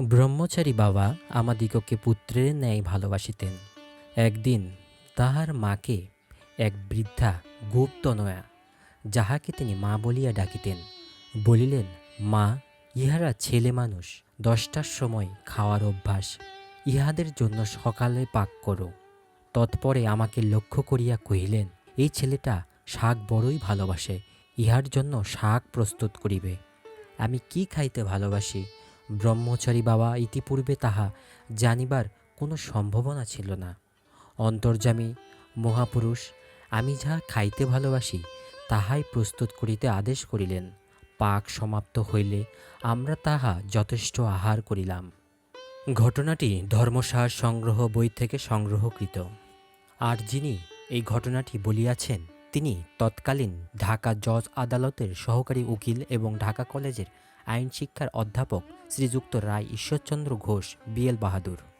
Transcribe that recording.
ব্রহ্মচারী বাবা আমাদিগকে পুত্রের ন্যায় ভালোবাসিতেন। একদিন তাহার মাকে এক বৃদ্ধা গুপ্তনয়া যাহাকে তিনি মা বলিয়া ডাকিতেন, বলিলেন, মা, ইহারা ছেলে মানুষ, দশটার সময় খাওয়ার অভ্যাস, ইহাদের জন্য সকালে পাক করো। তৎপরে আমাকে লক্ষ্য করিয়া কহিলেন, এই ছেলেটা শাক বড়ই ভালোবাসে, ইহার জন্য শাক প্রস্তুত করিবে। আমি কি খাইতে ভালোবাসি? ব্রহ্মচারী বাবা ইতিপূর্বে তাহা জানিবার কোনো সম্ভাবনা ছিল না। অন্তর্যামী, মহাপুরুষ, আমি যাহা খাইতে ভালোবাসি, তাহাই প্রস্তুত করিতে আদেশ করিলেন। পাক সমাপ্ত হইলে আমরা তাহা যথেষ্ট আহার করিলাম। ঘটনাটি ধর্মসার সংগ্রহ বই থেকে সংগ্রহকৃত। আর যিনি এই ঘটনাটি বলিয়াছেন তিনি তৎকালীন ঢাকা জজ আদালতের সহকারী উকিল এবং ঢাকা কলেজের আইন শিক্ষার অধ্যাপক শ্রীযুক্ত রায় ঈশ্বরচন্দ্র ঘোষ বিএল বাহাদুর।